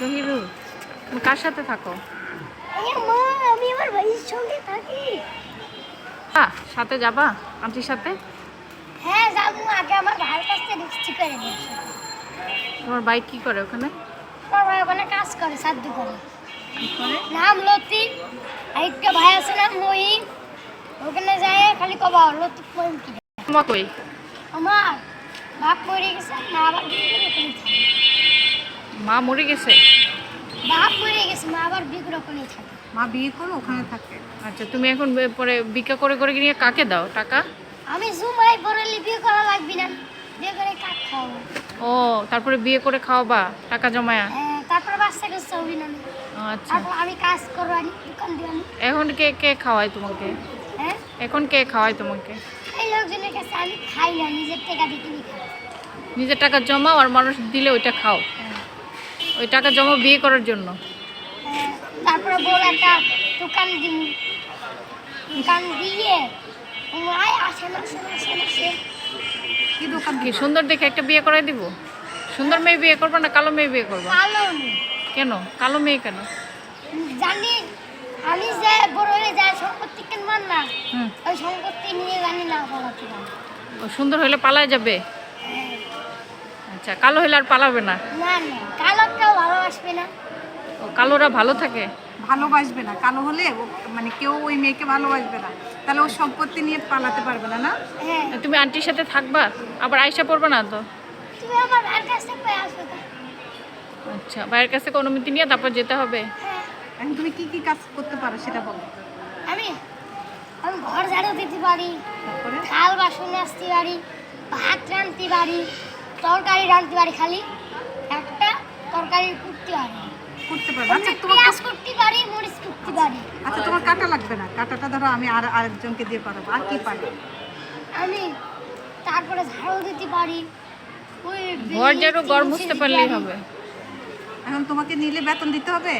জহিরুল তুমি কার সাথে থাকো? আমি আমার ভাইয়ের সঙ্গে থাকি। হ্যাঁ সাথে যাবা? আন্টির সাথে? হ্যাঁ যাব আগে আমার ভাইয়ের কাছ থেকে রিক্সি করে নিয়ে তোমার বাইক কি করে ওখানে? আমার ভাই ওখানে কাজ করে সাধ্য করে? নাম লতিফ আর ভাই আছে নাম মহিম ওখানে যায় খালি কবা লতিফ মহিম কি? তোমার কই? আমার বাপ মরে গেছে আবার মা মরে গেছে? বাপ মরে গেছে মা আবার ওখানে থাকে। মা বিয়ে করে ওখানে থাকে। আচ্ছা তুমি এখন পরে বিকা করে করে নিয়ে কাকে দাও? টাকা? আমি জুমাই পড়ালে বিয়ে করা লাগবে না। বিয়ে করে কাক খাওয়াবো। ও তারপরে বিয়ে করে খাওয়াবা টাকা জমায়া? হ্যাঁ তারপর না। আচ্ছা। আমি কাজ করব দোকান এখন কে কে খাওয়ায় তোমাকে? হ্যাঁ? এখন কে খাওয়ায় তোমাকে? এই লোকজনের কাছে আমি খাই না নিজের টাকা দিয়ে কিনে নিজের টাকা জমাও আর মানুষ দিলে ওইটা খাও। ওই টাকা জমা বিয়ে করার জন্য। তারপরে বল একটা দোকান দিন দোকান দিয়ে আয় আসে না আসে না আসে কি দোকান কি সুন্দর দেখে একটা বিয়ে করাই দিব? সুন্দর মেয়ে বিয়ে করবা না কালো মেয়ে বিয়ে করবা? কালো কেন? কালো মেয়ে কেন? জানি আমি যে বড় হয়ে যায় সম্পত্তি কিনবার না। হুম। ওই সম্পত্তি নিয়ে জানি না বলাতে ও সুন্দর হলে পালায় যাবে? আচ্ছা কালো হলে আর পালাবে না? না না কালো কেউ ভালোবাসবে না। ও কালোরা ভালো থাকে? ভালোবাসবে না। কালো হলে মানে কেউ ওই মেয়েকে ভালোবাসবে না। তাহলে ও সম্পত্তি নিয়ে পালাতে পারবে না না? হ্যাঁ। তুমি আন্টির সাথে থাকবা? আবার আয়সা পড়বে না তো? তুমি আমার ভাইয়ের কাছ আসবে আচ্ছা ভাইয়ের কাছে কোনো অনুমতি নিয়ে তারপর যেতে হবে? হ্যাঁ। এখন তুমি কি কি কাজ করতে পারো সেটা বলো। আমি আমি ঘর ঝাড়ু দিতে পারি তারপরে? থাল বাসন আসতে পারি ভাত রাঁধতে পারি। তরকারি রাঁধতে পারি খালি। একটা তরকারি কুটতে পারি করতে পারবে। আচ্ছা তোমার কুটতে পারি মরিচ কুটতে পারি। আচ্ছা তোমার কাটা লাগবে না। কাটাটা ধরো আমি আর আরেকজনকে দিয়ে পারব আর কি পারবে? আমি তারপরে ঝাড়ু দিতে পারি। ওই ঘর বিড়ি, যেন ঘর মুছতে পারলেই হবে। এখন তোমাকে নিলে বেতন দিতে হবে?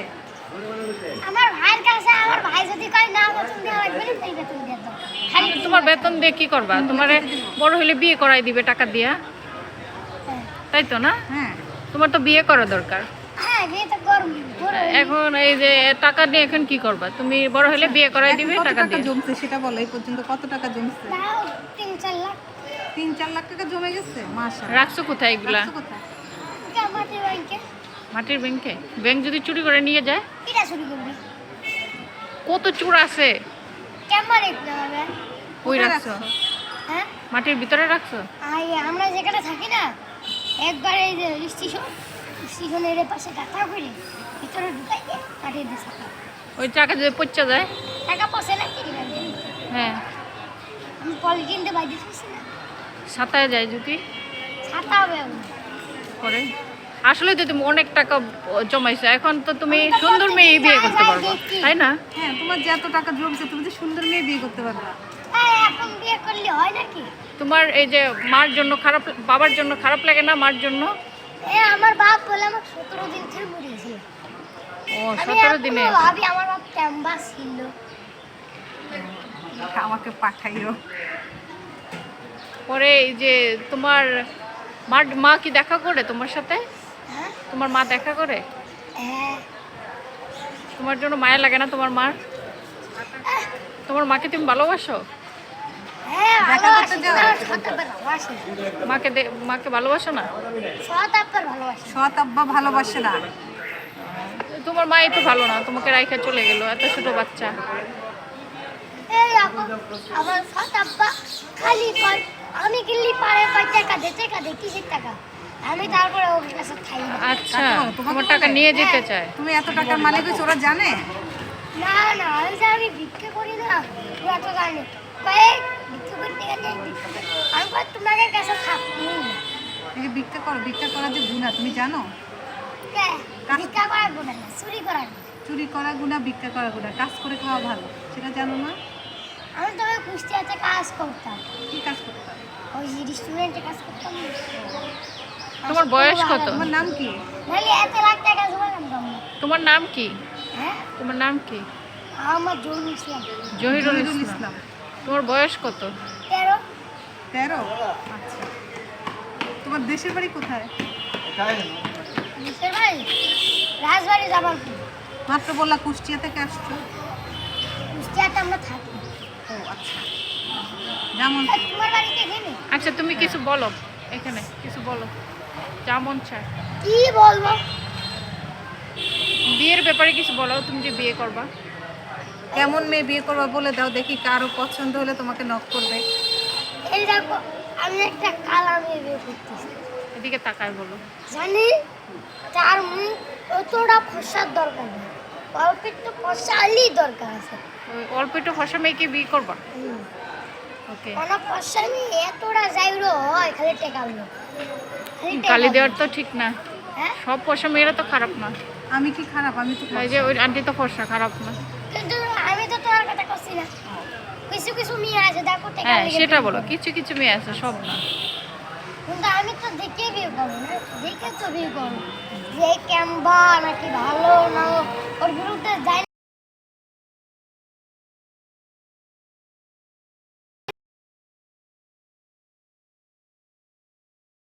আমার ভাইয়ের কাছে আমার ভাই যদি কয় না বেতন দেওয়া লাগবে না তাই বেতন দিয়ে দাও। তোমার বেতন দিয়ে কি করবা? তোমার বড় হলে বিয়ে করাই দিবে টাকা দিয়া। তাই তো না? হ্যাঁ। তোমার তো বিয়ে করা দরকার। হ্যাঁ এখন এই যে টাকা নিয়ে এখন কি করবা? তুমি বড় হলে বিয়ে করাই দিবে টাকা টাকা দিয়ে। জমছে সেটা বলো এই পর্যন্ত কত টাকা জমছে? তিন চার লাখ। তিন চার লাখ টাকা জমে গেছে? মাসা রাখছো কোথায় এগুলা? ব্যাংকে মাটির ব্যাংকে ব্যাংক যদি চুরি করে নিয়ে যায়? কিটা শুরু করবি। কত চুর আছে? কেমন একটু হবে? ওই রাখছো? রাখছো? হ্যাঁ? মাটির ভিতরে রাখছো? আমরা যেখানে থাকি না একবার এই যে স্টেশন স্টেশনের পাশে গাঁথা করে ভিতরে ঢুকাই দিয়ে কাটিয়ে দিয়ে ওই টাকা যদি পচা যায়? টাকা পয়সা না কি হ্যাঁ। আমি পলিটিনতে বাইরে থাকছি না। সাতায় যায় যদি? ছাতা হবে করে আসলে তো তুমি অনেক টাকা জমাইছো এখন তো তুমি সুন্দর মেয়ে বিয়ে করতে পারব তাই না? হ্যাঁ তোমার যে এত টাকা জমছে তুমি তো সুন্দর মেয়ে বিয়ে করতে পারবে। এই, এখন বিয়ে করলে হয় নাকি? তোমার এই যে মার জন্য খারাপ বাবার জন্য খারাপ লাগে না মার জন্য? আমার বাপ বলে আমার সতেরো দিন থেকে মরেছে ও সতেরো দিনে? ভাবি আমার বাপ ক্যাম্বা ছিল। আমাকে পাঠাইও। পরে এই যে তোমার মার মা কি দেখা করে তোমার সাথে? হ্যাঁ? তোমার মা দেখা করে? হ্যাঁ। তোমার জন্য মায়া লাগে না তোমার মার? তোমার মাকে তুমি ভালোবাসো? মাকে মাকে ভালোবাসো না? সৎ ভালোবাসি। সৎ আব্বা ভালোবাসে না। তোমার মাই তো ভালো না তোমাকে রাইখা চলে গেল এত ছোট বাচ্চা। এই আপা আমার সৎ আব্বা খালি কয় আমি কিনলি পারে কয় টাকা দে টাকা দে কিসের টাকা? আমি তারপরে ওর কাছে খাই আচ্ছা তোমার টাকা নিয়ে যেতে চায়। তুমি এত টাকার মালিক ওরা জানে? না না আমি ভিক্ষে করি না ওরা তো জানে। কয়েক ভিক্ষে করতে গেলে আমি তোমাদের কাছে থাকব এই যে ভিক্ষা করো ভিক্ষা করার যে গুণা তুমি জানো? কে ভিক্ষা করার গুণ চুরি করার চুরি করা গুণা ভিক্ষা করা গুণা কাজ করে খাওয়া ভালো সেটা জানো না? আমি তবে কুষ্টিয়াতে কাজ করতাম কি কাজ ওই রেস্টুরেন্টে কাজ করতাম তোমার বয়স কত? তোমার নাম কি? নাহলে এত লাখ টাকা জমালাম তো তোমার নাম কি? হ্যাঁ? তোমার নাম কি? আমার ইসলাম। জহিরুল ইসলাম। তোমার বয়স কত? তেরো। তেরো? আচ্ছা। তোমার দেশের বাড়ি কোথায়? দেশের বাড়ি? রাজবাড়ি জামালপুর। মাত্র বললা কুষ্টিয়া থেকে আসছো? কুষ্টিয়াতে আমরা থাকি। ও আচ্ছা। যেমন তোমার বাড়িতে এখানে? আচ্ছা তুমি কিছু বলো এখানে কিছু বলো। যা মন চায় কি বলব? বিয়ের ব্যাপারে কিছু বলো তুমি যে বিয়ে করবা। কেমন মেয়ে বিয়ে করবা বলে দাও দেখি কারও পছন্দ হলে তোমাকে নক করবে। এই দেখো আমি একটা কালা মেয়ে বিয়ে করতেছি। এদিকে তাকায় বলো। জানি? তার মুখ অতটা ফসার দরকার নেই। অল্প একটু ফসালি দরকার আছে। অল্প একটু ফসা মেয়েকে বিয়ে করবা? ওকে কোনো ফসা নিয়ে এতটা যাইরো হয় খালি টেকালো। গালি দেওয়ার তো ঠিক না। হ্যাঁ? সব ফসা মেয়েরা তো খারাপ না। আমি কি খারাপ? আমি তো এই যে ওই আন্টি তো ফসা খারাপ না। কিন্তু আমি তো তোমার কথা করছি না। কিছু কিছু মেয়ে আছে দেখো হ্যাঁ সেটা বলো কিছু কিছু মেয়ে আছে সব না। কিন্তু আমি তো দেখে বিয়ে করব না দেখে তো বিয়ে করব। যে কেমবা নাকি ভালো না ওর বিরুদ্ধে যাই